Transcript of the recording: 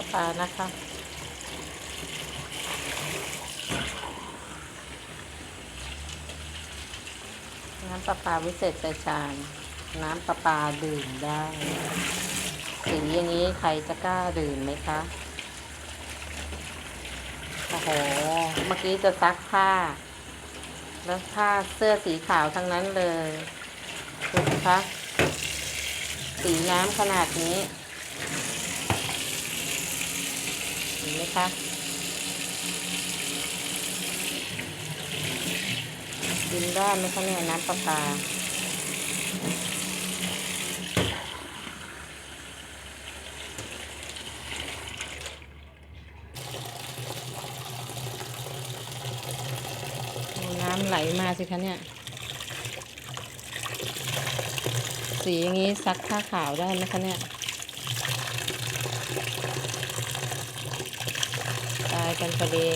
ประปานะคะน้ำประปาวิเศษใจชาญน้ำประปาดื่มได้สีอย่างนี้ใครจะกล้าดื่มไหมคะ โอ้โห เมื่อกี้จะซักผ้า แล้วผ้าเสื้อสีขาวทั้งนั้นเลยถูกไหมคะ สีน้ำขนาดนี้เห็น ไหมคะกินได้ไหมคะเนี่ยน้ำประปาน้ำไหลมาสิคะเนี่ย สีอย่างนี้ซักผ้าขาวได้ไหมคะเนี่ย ตายกันพอดี